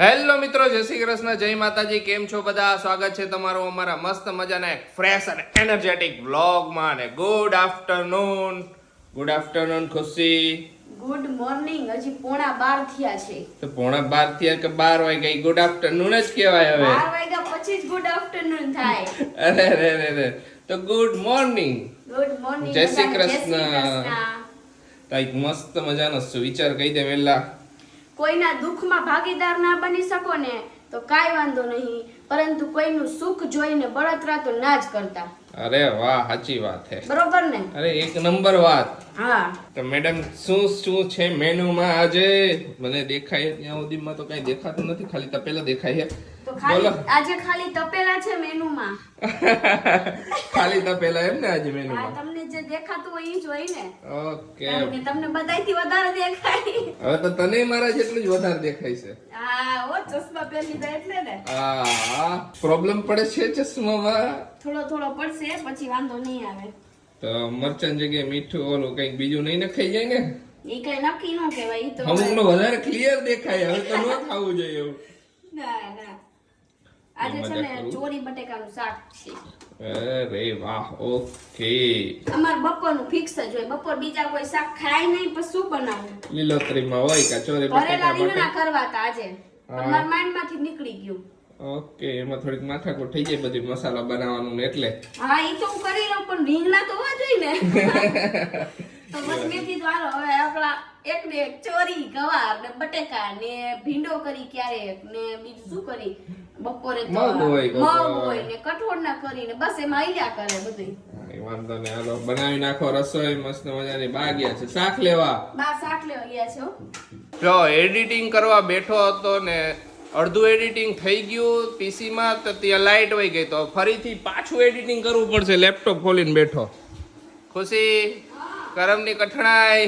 Hello મિત્રો જય શ્રી કૃષ્ણ જય માતાજી કેમ છો બધા? સ્વાગત છે તમારું અમારા મસ્ત મજાના એક ફ્રેશ અને એનર્જેટિક વ્લોગમાં અને good afternoon good afternoon Khushi. Good morning હજી પોણા બાર થયા છે. તો પોણા બાર થયા કે બાર ગઈ ગુડ આફ્ટરનૂન જ કહેવાય હવે. બાર વાગ્યા પછી જ ગુડ આફ્ટરનૂન થાય. અરે રે રે રે તો ગુડ મોર્નિંગ ગુડ મોર્નિંગ જય શ્રી કૃષ્ણ. કંઈક મસ્ત મજાનો સુવિચાર કહી દે વેલા. કોઈના દુઃખમાં ભાગીદાર ના બની શકો ને તો કાંઈ વાંધો નહીં. પરંતુ કોઈનું સુખ જોઈને બળતરા તો ના જ કરતા. અરે વાહ સાચી વાત છે બરોબર ને? અરે એક નંબર વાત. હા. તો મેડમ શું શું છે મેનુમાં આજે? મને દેખાય ત્યાં સુધીમાં તો કઈ દેખાતું નથી ખાલી તપેલા દેખાય છે. તો ખાલી આજે ખાલી તપેલા છે મેનુમાં. ખાલી તપેલા એમ ને આજે મેનુમાં? તમને જે દેખાતું હોય એ જ હોય ને. ઓકે. કે તમને બધાયથી વધારે દેખાય. હવે તો તને મારા જેટલું જ વધારે દેખાય છે. હા ઓ ચશ્મા પહેરી લીધા એટલે ને. આ પ્રોબ્લેમ પડે છે ચશ્મામાં? થોડો થોડો પડશે પછી વાંધો નહીં આવે. તો મરચાં જગ્યાએ મીઠું ઓલું કંઈક બીજું નહીં નખાઈ જાય ને? એ કઈ નક્કી ન કહેવાય તો અમુક વધારે ક્લિયર દેખાય હવે તો ન ખાવું જોઈએ એવું. ના ના. આજે છે ને ચોરી બટેકાનું શાક છે. અરે વાહ ઓકે. અમાર બપોરનું ફિક્સ જ હોય. બપોર બીજા કોઈ શાક ખાય નહીં પછી શું બનાવવું લીલોતરીમાં હોય કે ચોરી ભરેલા રીંગણા કરવા હતા આજે. હા. પણ મારા માઇન્ડમાંથી નીકળી ગયું. ઓકે એમાં થોડીક માથાકૂટ થઈ જાય બધી મસાલા બનાવવાનું ને એટલે. હા એ તો હું કરી લઉં પણ રીંગણા તો હોવા જોઈએ ને. તો બસ મેં કીધું હાલો હવે આપણા એક ને એક ચોરી ગવાર ને બટેકા ને ભીંડો કરી ક્યારેક ને બીજું શું કરી? બપોરે તો મગ હોય મગ હોય ને કઠોળ ના કરીને બસ એમાં આઈયા કરે બધું વાંધો નહીં. હાલો બનાવી નાખો રસોઈ મસ્ત મજાની બા ગયા છે. શાક લેવા? બા શાક લેવા ગયા છો? જો એડિટિંગ કરવા બેઠો હતો ને અડધું એડિટિંગ થઈ ગયું. પીસીમાં તો ત્યાં લાઇટ વહી ગઈ. તો ફરીથી પાછું એડિટિંગ કરવું પડશે. લેપટોપ ખોલીને બેઠો. ખુશી? કરમની કઠણાઈ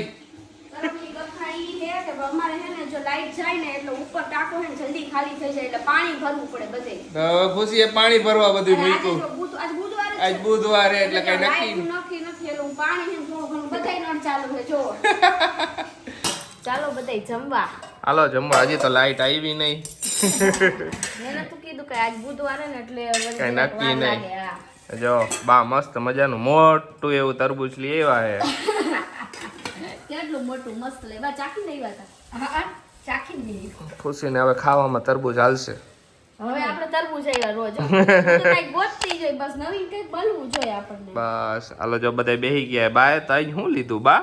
ગરમની ગફાઈ છે કે અમારે છે ને જો લાઈટ જાય ને એટલે ઉપર ટાંકો છે જલ્દી ખાલી થઈ જાય એટલે પાણી ભરવું પડે બધે. તો હવે પાણી ભરવા બધું મૂક્યું. આજ બુધવાર આજ બુધવારે એટલે કઈ નક્કી નક્કી નથી એટલે હું પાણી છે થોડું ઘણું બધાય નળ ચાલુ છે જો. ચાલો બધાય જમવા. હાલો જમવા. હજી તો લાઇટ આવી નહીં. મેં કીધું કે આજ બુધવારે ને એટલે કઈ નક્કી નહીં. જો બા મસ્ત મજાનું મોટું એવું તરબૂચ લઈ આવ્યા કેટલું મોટું મસ્ત લેવા ચાકી લેવા હતા? હા. ખુશીને હવે ખાવામાં તરબૂચ હાલશે. હવે આપણે આવ્યા રોજ. ગોતતી બસ નવીન કંઈક મળવું જોઈએ આપણને. બસ હાલો જો બધા બેહી ગયા. બાય તો હું લીધું બા?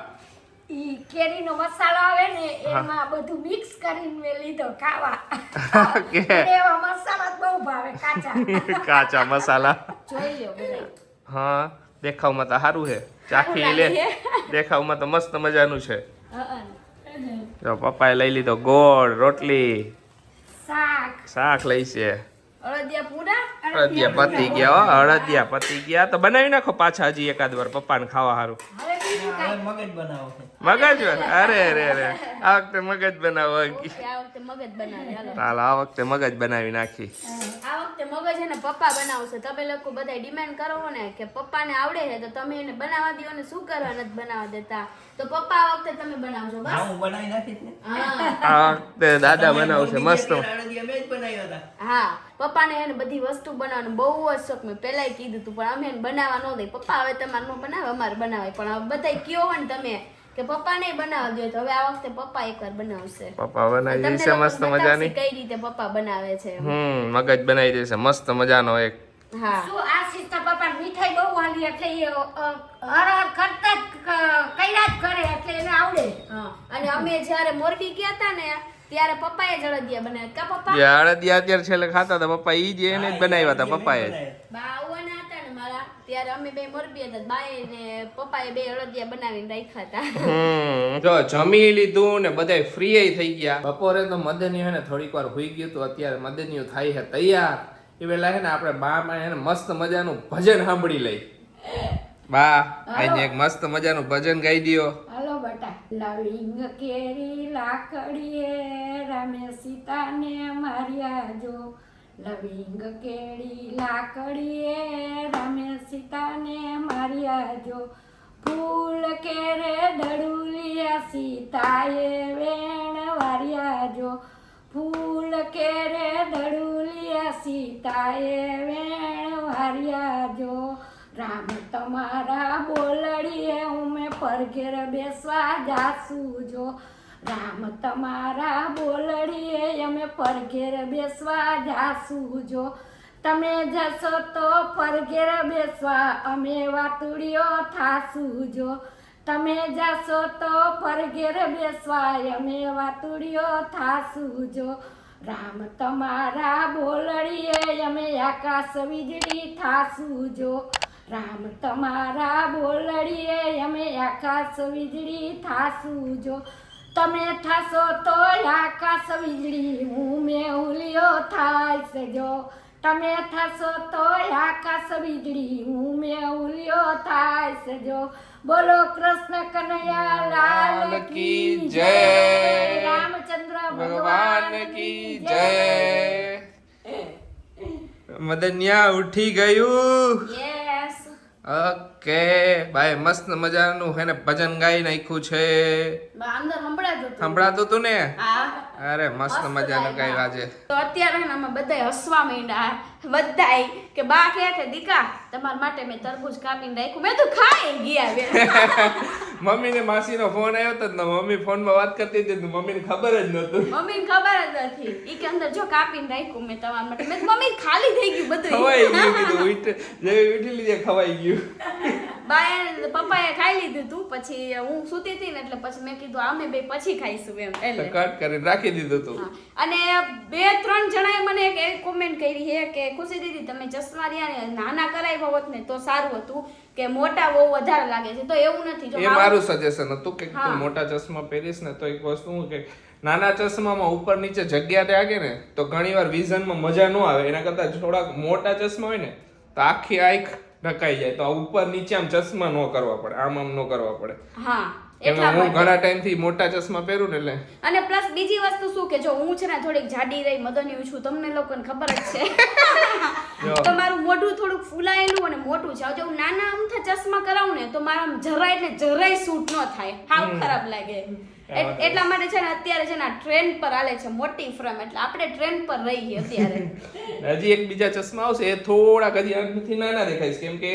ઈ કેરીનો મસાલો આવે ને એમાં બધું મિક્સ કરીને મેં લીધો ખાવા. કે? એવા મસાલા બહુ ભાવે કાચા. કાચા મસાલા. જોઈ લ્યો બધા હા દેખાવમાં તો સારું છે ચાખી લે. દેખાવમાં તો મસ્ત મજાનું છે. જો પપ્પાએ લઈ લીધો ગોળ રોટલી. શાક. શાક લઈ છે. અળદિયા અડદિયા પતી ગયા હો અડદિયા પતી ગયા. તો બનાવી નાખો પાછા હજી એકાદ વાર પપ્પાને ખાવા સારું મગજ બનાવો મગજ અરે અરે અરે. આ વખતે મગજ બનાવો આ વખતે મગજ બનાવે હાલો. આ વખતે મગજ બનાવી નાખી. આ વખતે મગજ એને પપ્પા બનાવશે. તમે લોકો બધા ડિમાન્ડ કરો ને કે પપ્પાને આવડે છે તો તમે એને બનાવવા દો ને શું કરવા નથી બનાવવા દેતા? તો પપ્પા આ વખતે તમે બનાવજો બસ. હું બનાવી નાખીશ ને. હા. આ વખતે દાદા બનાવશે મસ્ત. અડદિયા જ બનાવ્યા હતા. હા. પપ્પાને એને બધી વસ્તુ બનાવવાનું બહુ જ શોખ. મેં પહેલાંય કીધું હતું પણ અમે એને બનાવવા ન દઈ. પપ્પા હવે તમારે ન બનાવે અમારે બનાવાય પણ હવે બધા કયો હોય ને તમે કે પપ્પાને બનાવવા દો તો હવે આ વખતે પપ્પા એકવાર બનાવશે. પપ્પા બનાવી દેશે મસ્ત મજાની. કઈ રીતે પપ્પા બનાવે છે હમ મગજ બનાવી દેશે. મસ્ત મજાનો એક. હા. શું આ સિસ્ટર પપ્પા મીઠાઈ બહુ વાલી એટલે એ હર હર કરતા જ કર્યા જ કરે એટલે એને આવડે. અને અમે જ્યારે મોરબી ગયા હતા ને ત્યારે પપ્પાએ જ અળદિયા બનાવ્યા કા પપ્પા? જે અડદિયા અત્યારે છેલ્લે ખાતા હતા. પપ્પા ઈ જ એને જ બનાવ્યા હતા પપ્પાએ. જ બા આવવાના હતા ને મારા. ત્યારે અમે બે મોરબી હતા બાએ ને પપ્પાએ બે અળદિયા બનાવીને રાખ્યા હતા. હમ જો જમી લીધું ને બધાય ફ્રી થઈ ગયા. બપોરે તો મદનીઓ ને થોડીક વાર હોઈ ગયું તો અત્યારે મદનીઓ થાય છે તૈયાર. એ વેલા હે ને આપણે બા માં હે ને મસ્ત મજાનું ભજન સાંભળી લઈ. બા આજે એક મસ્ત મજાનું ભજન ગાઈ દ્યો. બટા લવિંગ કેરી લાકડીએ રામે સીતાને માર્યા જો. લવિંગ કેરી લાકડીએ રામે સીતાને માર્યા જો. ફૂલ કેરે દડુલિયા સીતાએ વેણ વાર્યા જો. ફૂલ કેરે દડુલિયા સીતાએ વેણ વાર્યા જો. રામ તમારા બોલડીએ ઉમે પરઘેર બેસવા જાશું જો. રામ તમારા બોલડીએ અમે પરઘેર બેસવા જાશું જો. તમે જશો તો પરઘેર બેસવા અમે વાતુડીઓ થાસુ જો. તમે જશો તો પરઘેર બેસવા અમે વાતુડીઓ થાસુ જો. રામ તમારા બોલડીએ અમે આકાશ વીજળી થાસું જો. રામ તમારા બોલડીએ અમે આકાશ વીજળી થાસુ જો તમે થશો તો આકાશ વીજળી હું મેહુલિયો થાય છે. જો તમે થશો તો આકાશ વીજળી હું મેહુલિયો થાય છે. જો બોલો કૃષ્ણ કનૈયા લાલ કી જય. રામચંદ્ર ભગવાન કી જય. મદનિયા ઉઠી ગયું. યસ ઓકે ભાઈ મસ્ત મજાનું હે ને ભજન ગાઈ નાખ્યું છે. અંદર સંભળાતું તું ને? અરે મસ્ત મજાનું ગાયું આજે. તો અત્યારે બધાય હસવા માંડ્યા. બધાય કે બા કે કે દીકા તમારા માટે મેં તરબૂજ કાપીને રાખ્યું. મેં તો ખાઈ ગયા બે. મમ્મી ને માસી નો ફોન આવ્યો તો ને મમ્મી ફોનમાં વાત કરતી હતી તો મમ્મી ને ખબર જ નતું મમ્મીને ખબર જ નથી. ઈ કે અંદર જો કાપીને રાખ્યું મેં તમારા માટે. મેં મમ્મી ખાલી થઈ ગયું બધું. ખવાઈ ગયું કીધું ઉઠ- જેવી ઉઠી લીધે ખવાઈ ગયું. બાએ પપ્પાએ ખાઈ લીધું તું. પછી હું સૂતી હતી ને એટલે પછી મેં કીધું અમે બે પછી ખાઈશું એમ. એટલે. કટ કરીને રાખી દીધું તું. અને બે ત્રણ જણાએ મને એક કોમેન્ટ કરી છે કે ખુશી દીદી તમે ચશ્મા રહ્યા ને નાના કરાવ્યા હોત ને તો સારું હતું કે મોટા બહુ વધારે લાગે છે. તો એવું નથી જો એ મારું સજેશન હતું કે તું મોટા ચશ્મા પહેરીશ ને તો એક વસ્તુ હું કે નાના ચશ્મામાં ઉપર નીચે જગ્યા લાગે ને તો ઘણીવાર વિઝનમાં મજા ન આવે. એના કરતા થોડાક મોટા ચશ્મા હોય ને તો આખી આંખ ઢકાઈ જાય. તો આ ઉપર નીચે આમ ચશ્મા ન કરવા પડે આમ આમ ન કરવા પડે. હા. એટલા હું ઘણા ટાઈમ મોટા ચશ્મા પહેરું ને એટલે. અને પ્લસ બીજી વસ્તુ શું કે જો હું છે ને થોડીક જાડી રહી મદની છું તમને લોકોને ખબર જ છે. જો. મોઢું થોડુંક ફૂલાયેલું અને મોટું છે. જો હું નાના અમથા ચશ્મા કરાવું ને તો મારા જરાય ને જરાય સૂટ ન થાય. હાવ ખરાબ લાગે. એટલા માટે છે ને અત્યારે છે ને ટ્રેન્ડ પર હાલે છે મોટી ફ્રેમ. એટલે આપણે ટ્રેન્ડ પર રહીએ અત્યારે. હજી એક બીજા ચશ્મા આવશે. એ થોડાક હજી નાના દેખાય છે. કેમ કે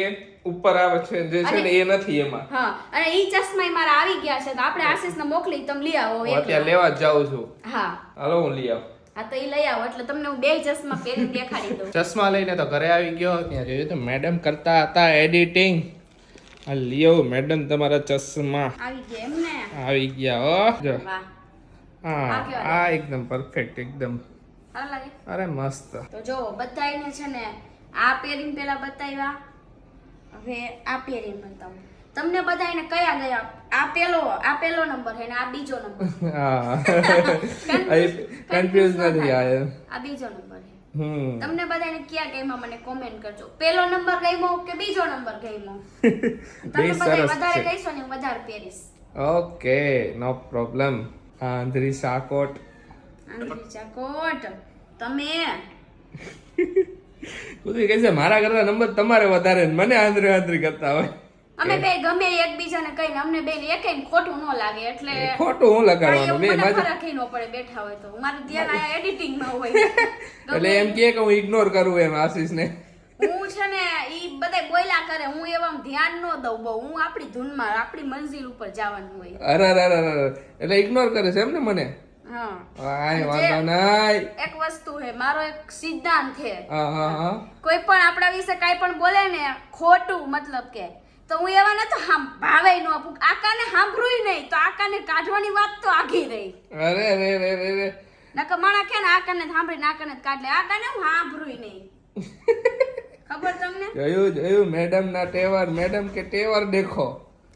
ઉપર આવે છે જે છે ને એ નથી એમાં. હા અને ઈ ચશ્મા મારા આવી ગયા છે તો આપણે આશીષને મોકલી તમે લઈ આવો. અત્યારે લેવા જ જાઉં છું. હા. હાલો હું લઈ આવું. હા તો એ લઈ આવો એટલે તમને હું બે ચશ્મા પહેરી દેખાડી દઉં. ચશ્મા લઈને તો ઘરે આવી ગયો ત્યાં જોયું તો મેડમ કરતા હતા એડિટિંગ. આ લિયો મેડમ તમારા ચશ્મા. આવી ગયા એમ ને? આવી ગયા હો. જો. હા આ એકદમ પરફેક્ટ એકદમ. અરે મસ્ત. તો જો બધાયને છે ને આ પેરિંગ પેલા બતાવ્યા હવે આ પહેરીને બતાવું તમને બધાયને કયા ગયા? આ પેલો આ પેલો નંબર છે ને આ બીજો નંબર. હા. કન્ફ્યુઝ નથી આ એમ. આ બીજો નંબર છે હમ. તમને બધાને ક્યાં ગમ્યા મને કોમેન્ટ કરજો. પેલો નંબર ગમ્યો કે બીજો નંબર ગમ્યો? તમે બધા વધારે કહીશો ને વધારે પહેરીશ. ઓકે નો પ્રોબ્લેમ આંધરી સાકોટ આંધળી ચાકોટ તમે? કુદી કહે છે મારા કરતા નંબર તમારે વધારે ને મને આંધરે આંધરી કરતા હોય. અમે બે ગમે એકબીજાને કહીને અમને બે એકે ખોટું ન લાગે એટલે ખોટું હું લગાડવાનું? બે મારે ફરક ન પડે બેઠા હોય તો. મારું ધ્યાન આ એડિટિંગમાં હોય. એટલે એમ કે કે હું ઇગ્નોર કરું એમ આશીષ ને હું છે ને ઈ બધે બોયલા કરે હું એવા ધ્યાન ન દઉં બહુ. હું આપણી ધૂનમાં આપણી મંજિલ ઉપર જવાનું હોય. અરે અરે અરે એટલે ઇગ્નોર કરે છે એમ ને મને? આય વાંધો એક વસ્તુ હે મારો એક સિદ્ધાંત છે કોઈ પણ આપણા વિશે કઈ પણ બોલે ને ખોટું મતલબ કે તો હું એવા નતો હામ ભાવે નો આપું. આકાને સાંભળું નહીં તો આકાને કાઢવાની વાત તો આઘી રહી. અરે રે રે રે રે નકર માણા કે ને આકાને સાંભળીને આકાને કાઢ લે આકાને હું સાંભળું નહીં. ખબર તમને? જોયું જોયું મેડમ ના તહેવાર. મેડમ કે તહેવાર દેખો.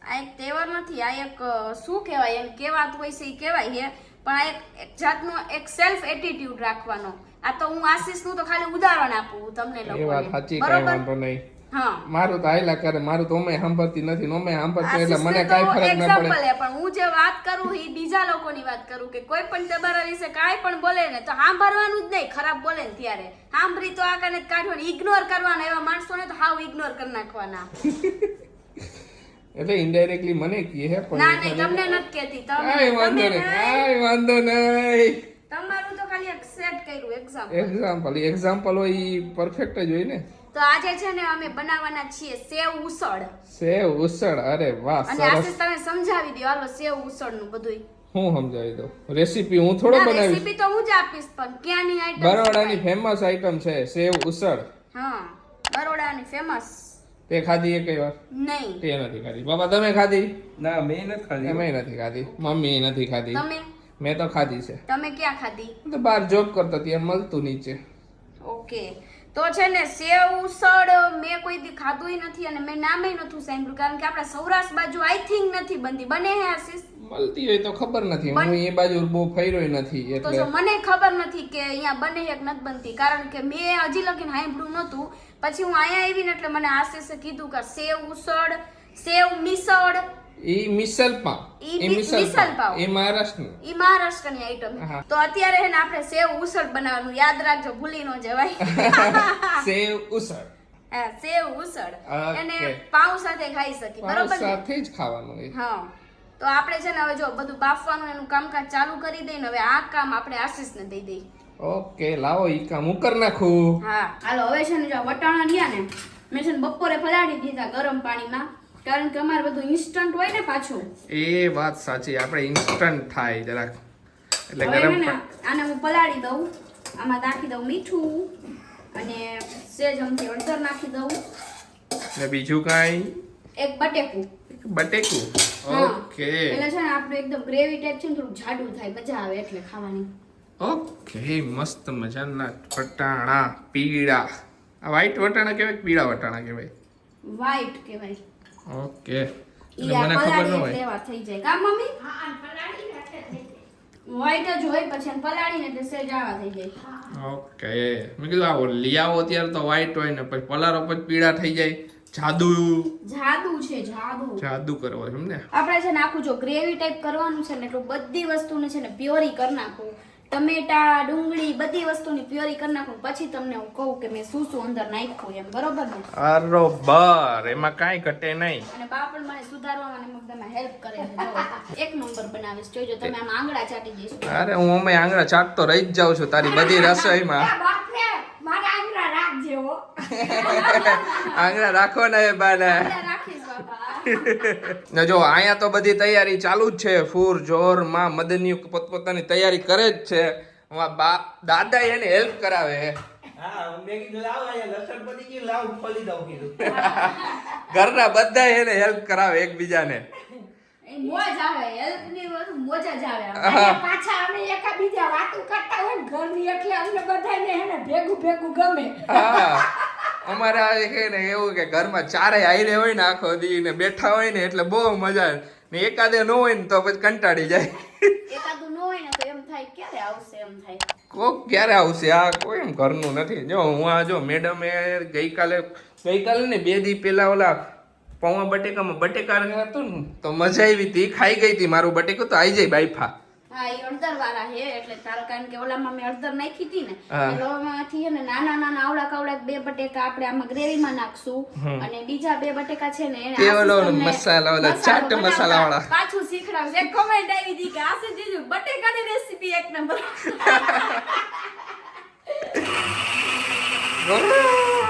આ એક તહેવાર નથી આ એક શું કહેવાય? એમ કહેવાતું હોય છે એ કહેવાય છે પણ આ એક એક જાતનો એક સેલ્ફ એટીટ્યુડ રાખવાનો. આ તો હું આશીષનું તો ખાલી ઉદાહરણ આપું તમને એ વાત સાચી કઈ વાંધો નહીં. હા. મારું તો આયલા કરે મારું તો અમે સાંભળતી નથી અમે સાંભળતી એટલે મને કાંઈ ફરક ન પડે. પણ હું જે વાત કરું એ બીજા લોકોની વાત કરું કે કોઈ પણ તમારા વિશે કાંઈ પણ બોલે ને તો સાંભળવાનું જ નહીં ખરાબ બોલે ને ત્યારે. સાંભળી તો આ જ કાઢવાની ઇગ્નોર કરવાના એવા માણસોને તો હાવ ઇગ્નોર કરી નાખવાના. એટલે ઇનડાયરેક્ટલી મને કહે છે ના નહીં તમને નથી કહેતી તમે તમે વાંધો નહીં નહીં. વાંધો નહીં. તમારું તો ખાલી એક્સેપ્ટ કર્યું એક્ઝામ્પલ એક્ઝામ્પલ એક્ઝામ્પલ હોય ઈ પરફેક્ટ જ હોય ને. તો આજે છે ને અમે બનાવવાના છીએ સેવ ઉસળ. સેવ ઉસળ અરે વાહ અને સરસ. તમે સમજાવી દો હાલો સેવ ઉસળનું બધું હું સમજાવી દઉં? રેસીપી હું થોડો બનાવી રેસીપી તો હું જ આપીશ પણ ક્યાંની આઈટમ બરોડાની ફેમસ આઈટમ છે સેવ ઉસળ. હા બરોડાની ફેમસ તે ખાધી એક વાર? નહીં. તે નથી ખાધી. બાબા તમે ખાધી? ના મેં નથી ખાધી. મેં નથી ખાધી. મમ્મી નથી ખાધી. તમે? મેં તો ખાધી છે. તમે ક્યાં ખાધી? તો બહાર જોબ કરતો ત્યાં મળતું નીચે. ઓકે. તો છે ને સેવ ઉસળ મેં કોઈ દી ખાધું નથી અને મેં નામે નથી સાંભળ્યું કારણ કે આપણા સૌરાષ્ટ્ર બાજુ આઈ થિંક નથી બનતી. બને હે આશીષ? મળતી હોય તો ખબર નથી. હું એ બાજુ બહુ ફર્યો નથી એટલે તો મને ખબર નથી કે અહીંયા બને એક નથી બનતી. કારણ કે મેં હજી લગીન સાંભળ્યું નહોતું પછી હું અહીંયા આવીને એટલે મને આશીષે કીધું કે સેવ ઉસળ સેવ મિસળ. ઈ મિસલ પાવ. ઈ મિસલ પાવ. એ મહારાષ્ટ્રનું. ઈ મહારાષ્ટ્રની આઈટમ તો અત્યારે હે ને આપણે સેવ ઉસળ બનાવવાનું. યાદ રાખજો ભૂલી ન જવાય. સેવ ઉસળ. હા સેવ ઉસળ. એને પાઉ સાથે ખાઈ શકી બરોબર સાથે જ ખાવાનું હા. તો આપણે છે ને હવે જો બધું બાફવાનું એનું કામકાજ ચાલુ કરી દઈએ ને હવે આ કામ આપણે આશીષને દઈ દઈએ. ઓકે લાવો ઈ કામ હું કરી નાખું? હા હાલો હવે છે ને જો વટાણા રહ્યા ને મેં છે ને બપોરે પલાળી દીધા ગરમ પાણીમાં કારણ કે અમારે બધું ઇન્સ્ટન્ટ હોય ને પાછું. એ વાત સાચી આપણે ઇન્સ્ટન્ટ થાય જરાક. એટલે ગરમ આને હું પલાળી દઉં આમાં નાખી દઉં મીઠું અને સેજ અમથી હળદર નાખી દઉં. ને બીજું કાંઈ? એક બટેકું. બટેકું. ઓકે. એટલે છે ને આપણે એકદમ ગ્રેવી ટાઈપ છે ને થોડું જાડું થાય મજા આવે એટલે ખાવાની. ઓકે મસ્ત મજાના વટાણા પીળા. આ વ્હાઈટ વટાણા કહેવાય પીળા વટાણા કહેવાય? વ્હાઈટ કહેવાય. ઓકે મને ખબર ન હોય. એટલે થઈ જાય. કા મમ્મી? હા પલાળી રાખે થઈ જાય. વ્હાઈટ જ હોય પછી પલાળીને એટલે સેજ આવા થઈ જાય. ઓકે. મેં કીધું આવો લઈ આવો તો વ્હાઈટ હોય ને પછી પલારો પછી પીળા થઈ જાય. જાદુ. જાદુ છે જાદુ. જાદુ કરવો છે ને? આપણે છે ને આખું જો ગ્રેવી ટાઈપ કરવાનું છે ને એટલું બધી વસ્તુને છે ને પ્યોરી કરી નાખું ટમેટા ડુંગળી બધી વસ્તુની પ્યોરી કરી નાખું. પછી તમને હું કહું કે મેં શું શું અંદર નાખ્યું એમ બરોબર ને? બરોબર એમાં કાંઈ ઘટે નહીં. અને બા પણ મને સુધારવામાં અને મગદમાં હેલ્પ કરે છે એક નંબર બનાવીશ જોજો તમે આમ આંગળા ચાટી જઈશું અરે હું અમે આંગળા ચાટતો રહી જ જાઉં છું તારી બધી રસોઈમાં. આંગળા રાખજે હો. આંગળા રાખો ને એ બાને ને જો અહીંયા તો બધી તૈયારી ચાલુ જ છે. ફૂર જોરમાં મદની પોતપોતાની તૈયારી કરે જ છે. દાદા એને હેલ્પ કરાવે. ઘરના બધા એને હેલ્પ કરાવે એકબીજાને. મોજ આવે હેલ્પની બધું મોજ જ આવે. પાછા અમે એકાબીજા વાતો કરતા હોય ને ઘરની એટલે અમને બધાને હે ને ભેગું ભેગું ગમે. હા. છે ને એવું કે ઘરમાં ચારે આઈને હોય ને આખો દી ને બેઠા હોય ને એટલે બહુ મજા આવે. ને એકાદે ન હોય ને તો પછી કંટાળી જાય. એકાદું ન હોય ને તો એમ થાય ક્યારે આવશે એમ થાય? કોક ક્યારે આવશે? આ કોઈ એમ ઘરનું નથી. જો હું આ જો મેડમે ગઈકાલે ગઈકાલે ને બે દી પહેલા ઓલા પૌવા બટેકામાં બટેકા હતું ને તો મજા આવી હતી. ખાઈ ગઈ હતી મારું બટેકું તો આવી જાય બાઈફા. હા એ અડદર વાળા હે એટલે તાર કારણ કે ઓલામાં મેં અડદર નાખી હતી ને ઓલામાંથી હે ને નાના નાના આવડા કવડા બે બટેકા આપણે આમાં ગ્રેવીમાં નાખશું અને બીજા બે બટેકા છે ને એને ઓલો મસાલા ઓલા ચાટ બનાવતા મસાલાવાળા. પાછું શીખડાવશે એક કમેન્ટ આવી હતી કે આશીષ જીજુ બટેકાની રેસીપી એક નંબર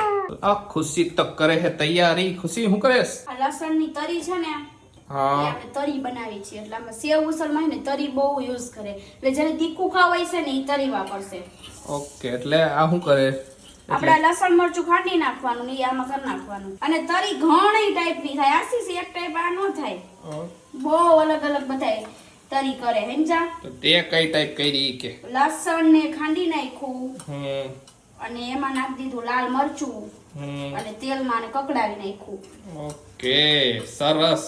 આ ખુશી તો કરે હે તૈયારી. ખુશી હું કરેશ આ લસણની તરી છે ને હા. તરી બનાવી છે એટલે આમાં સેવ ઉસળમાં ને તરી બહુ યુઝ કરે. એટલે જ્યારે તીખું ખાવાય છે ને એ તરી વાપરશે. ઓકે એટલે આ શું કરે? આપણે લસણ મરચું ખાંડી નાખવાનું ને આમાં કરી નાખવાનું. અને તરી ઘણી ટાઈપની થાય. આશીષ એક ટાઈપ આ ન થાય. બહુ અલગ અલગ બધાય તરી કરે હેમજા તો તે કઈ ટાઈપ કરી કે? લસણ ને ખાંડી નાખ્યું. હમ. અને એમાં નાખી દીધું લાલ મરચું અને તેલમાં ને કકડાવી નાખ્યું. ઓકે સરસ.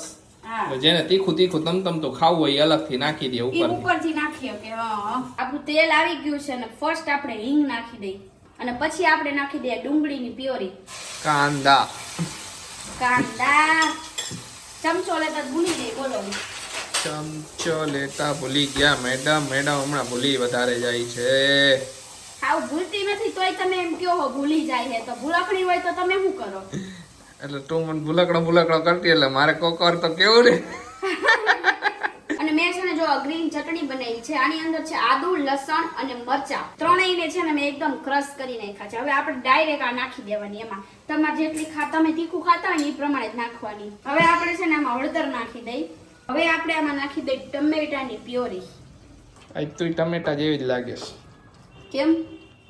જેને તીખું તીખું તમ તમ તો ખાવું હોય એ અલગથી નાખી દે ઉપર ઉપર ઉપરથી નાખીએ કે હા આપણું તેલ આવી ગયું છે અને ફર્સ્ટ આપણે હિંગ નાખી દઈ અને પછી આપણે નાખી દઈએ ડુંગળીની પ્યોરી. કાંદા. કાંદા. ચમચો લેતા ભૂલી ગઈ બોલો. ચમચો લેતા ભૂલી ગયા મેડમ. મેડમ હમણાં ભૂલી વધારે જાય છે. આવું ભૂલતી નથી તોય તમે એમ કહો હો ભૂલી જાય હે તો ભૂલકણી હોય તો તમે શું કરો? એટલે તું મને ભૂલકડો ભૂલકડો કરતી એટલે મારે કોકર તો કેવું ને અને મેં છે ને જો ગ્રીન ચટણી બનાવી છે આની અંદર છે આદુ લસણ અને મરચા. ત્રણેયને છે ને મેં એકદમ ક્રશ કરી નાખ્યા છે. હવે આપણે ડાયરેક્ટ આ નાખી દેવાની એમાં. તમારે જેટલી ખા તમે તીખું ખાતા હોય ને એ પ્રમાણે જ નાખવાની. હવે આપણે છે ને આમાં હળદર નાખી દઈ. હવે આપણે આમાં નાખી દઈ ટમેટાની પ્યોરી. આ તો ટમેટા જેવી જ લાગે છે. કેમ?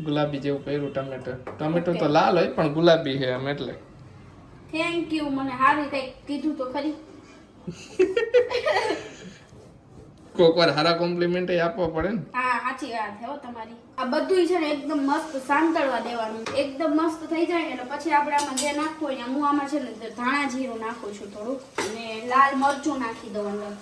ગુલાબી જેવું કર્યું ટમેટો. ટમેટો તો લાલ હોય પણ ગુલાબી છે એમ એટલે. થેન્ક યુ મને હારી કઈ કીધું તો ખરી. કોક વાર હારા કોમ્પ્લિમેન્ટ આપવા પડે ને. હા સાચી વાત છે હો તમારી. આ બધું છે ને એકદમ મસ્ત સાંતળવા દેવાનું. એકદમ મસ્ત થઈ જાય ને એટલે પછી આપણે આમાં જે નાખવું હોય ને હું આમાં છે ને ધાણા જીરું નાખું છું થોડું અને લાલ મરચું નાખી દઉં અંદર.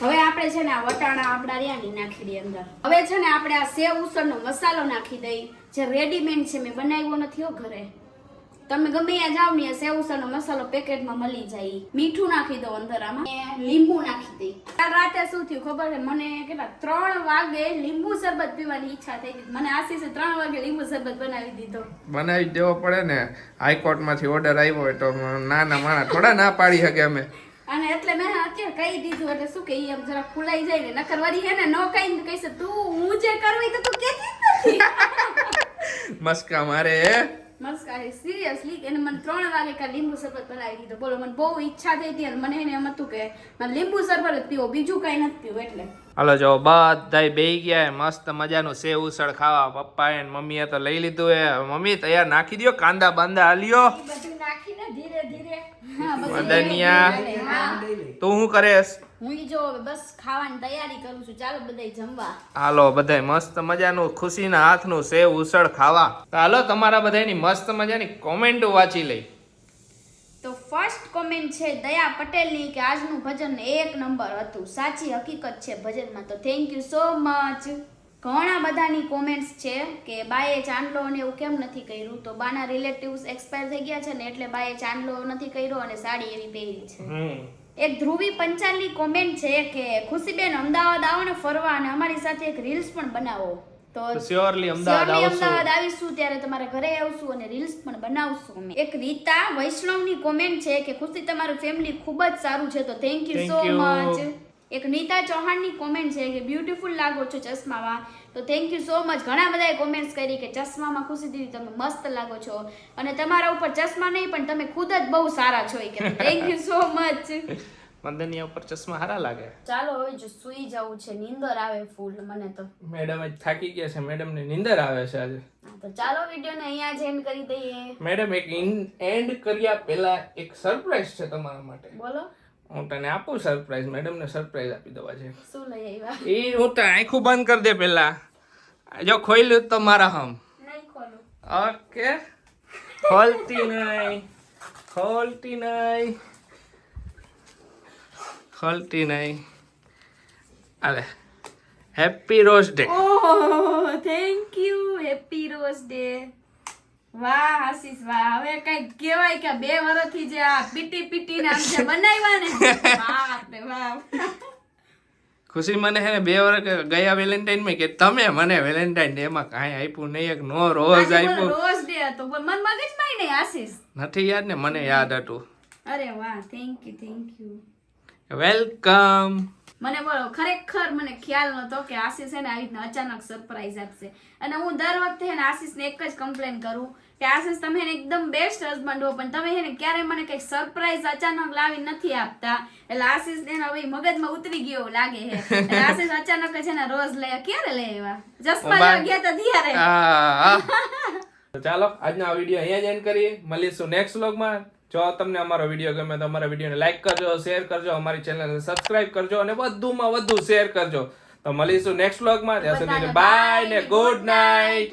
હવે આપણે છે ને આ વટાણા આપણા રહ્યા નાખી દઈએ અંદર. હવે છે ને આપણે આ સેવ ઉસળનો મસાલો નાખી દઈ જે રેડીમેડ છે મેં બનાવ્યો નથી હો ઘરે. તમે ગમે ત્યાં જાવ ને સેવ ઉસળનો મસાલો પેકેટમાં મળી જાય. મીઠું નાખી દો અંદર આમાં. લીંબુ નાખી દઈ. રાતે શું થયું ખબર છે? મને કેટલા? ત્રણ વાગે લીંબુ શરબત પીવાની ઈચ્છા થઈ ગઈ. મને આશીષે ત્રણ વાગે લીંબુ શરબત બનાવી દીધો. બનાવી દેવો પડે ને. હાઈકોર્ટમાંથી ઓર્ડર આવ્યો હોય તો નાના માણા થોડા ના પાડી શકે અમે. અને એટલે મેં અત્યારે કહી દીધું, એટલે શું કે એમ જરા ખુલાઈ જાય ને, નકર વળી હે ને ન કઈ ને કહીશ, તું હું જે કરવી તો તું કેતી મસ્કા મારે હે મસ્કારી સિરિયસલી એને મને ત્રણ વાગે કાલ લીંબુ શરબત બનાવી દીધો. બોલો મને બહુ ઈચ્છા થઈ હતી અને મને એને એમ હતું કે મને લીંબુ શરબત જ પીવો બીજું કઈ નથી પીવું એટલે. હાલો જો બધાય બેહી ગયા મસ્ત મજાનું સેવ ઉસળ ખાવા. પપ્પાએ ને મમ્મીએ તો લઈ લીધું હે. મમ્મી તૈયાર નાખી દ્યો કાંદા બાંદા હાલ્યો. બધું નાખીને ધીરે ધીરે. હા બધું મદનિયા. હા. તું શું કરેશ હું જો બસ ખાવાની તૈયારી કરું છું. ચાલો બધાય જમવા. હાલો બધાય મસ્ત મજાનું ખુશીના હાથનું સેવ ઉસળ ખાવા. હાલો તમારા બધાની મસ્ત મજાની કોમેન્ટ વાંચી લઈ. તો ફર્સ્ટ કોમેન્ટ છે દયા પટેલની કે આજનું ભજન એક નંબર હતું. સાચી હકીકત છે ભજનમાં. તો થેન્ક યુ સો મચ ઘણા બધાની કોમેન્ટ્સ છે કે બાએ ચાંદલો અને એવું કેમ નથી કર્યું? તો બાના રિલેટિવ્સ એક્સપાયર થઈ ગયા છે ને એટલે બાએ ચાંદલો નથી કર્યો અને સાડી એવી પહેરી છે. એક ધ્રુવી પંચાલની કોમેન્ટ છે કે ખુશીબેન અમદાવાદ આવો ને ફરવા અને અમારી સાથે એક રીલ્સ પણ બનાવો. તો શ્યોરલી અમદાવાદ અમદાવાદ આવીશું ત્યારે તમારા ઘરે આવશું અને રીલ્સ પણ બનાવશું અમે. એક રીતા વૈષ્ણવની કોમેન્ટ છે કે ખુશી તમારું ફેમિલી ખૂબ જ સારું છે તો થેન્ક યુ સો મચ એક નીતા ચૌહાણની કોમેન્ટ છે કે બ્યુટીફુલ લાગો છો ચશ્મામાં. તો થેન્ક યુ સો મચ ઘણા બધાએ કોમેન્ટ્સ કરી કે ચશ્મામાં ખુશી દીદી તમે મસ્ત લાગો છો. અને તમારા ઉપર ચશ્મા નહીં પણ તમે ખુદ જ બહુ સારા છો કે. થેન્ક યુ સો મચ મંદનિયા ઉપર ચશ્મા હારા લાગે? ચાલો હવે જો સુઈ જવું છે નીંદર આવે ફૂલ મને તો. મેડમ જ થાકી ગયા છે મેડમ ને નિંદર આવે છે આજે. તો ચાલો વિડીયોને અહીંયા જ એન્ડ કરી દઈએ. મેડમ એક એન્ડ કર્યા પહેલા એક સરપ્રાઈઝ છે તમારા માટે. બોલો. હું તને આપું સરપ્રાઈઝ મેડમ ને સરપ્રાઈઝ આપી દેવા છે. શું લઈ આવ્યા? એ હું તો આંખું બંધ કરી દે પેલા જો ખોલ્યું તો મારા હમ. ઓકે. ખોલતી નહીં. ખોલતી નહીં. ખોલતી નહીં. અરે happy rose day oh thank you happy rose day વાહ આશીષ વાહ. હવે કઈ કહેવાય કે બે વર્ષથી જે આ પીટી પીટી નામ જે બનાવ્યા ને. બાપ રે બાપ. ખુશી મને હે બે વર્ષ ગયા વેલેન્ટાઇનમાં કે તમે મને વેલેન્ટાઇન ડે માં કાંઈ આપ્યું નહીં એક નો રોઝ આપ્યું. રોજ ડે હતો. પણ મન મગજમાં નહીં આશીષ. નથી યાદ ને મને યાદ હતું. અરે વાહ thank you thank you welcome મને બોલો ખરેખર મને ખ્યાલ નહોતો કે આશીષ એને આવી રીતના અચાનક સરપ્રાઈઝ આપશે. અને હું દર વખતે એને ને આશીષને એક જ કમ્પ્લેન કરું કે આશીષ તમે એને એકદમ બેસ્ટ હસબન્ડ હો પણ તમે એને ક્યારેય મને કંઈક સરપ્રાઈઝ અચાનક લાવી નથી આપતા. એટલે આશીષ એને હવે મગજમાં ઉતરી ગયો લાગે છે. એટલે આશીષ અચાનક જ એના ને રોજ લે ક્યારે લે એવા? લેવા ગયા તા ત્યારે તો ચાલો આજનો આ વીડિયો અહીંયા જ એન્ડ કરીએ. મળીશું નેક્સ્ટ વ્લોગમાં જો તમને અમારો વીડિયો ગમે તો અમારા વિડીયોને લાઈક કરજો શેર કરજો અમારી ચેનલને સબસ્ક્રાઇબ કરજો અને વધુમાં વધુ શેર કરજો. તો મળીશું નેક્સ્ટ વ્લોગમાં ત્યાં સુધી બાય ને ને ગુડ નાઇટ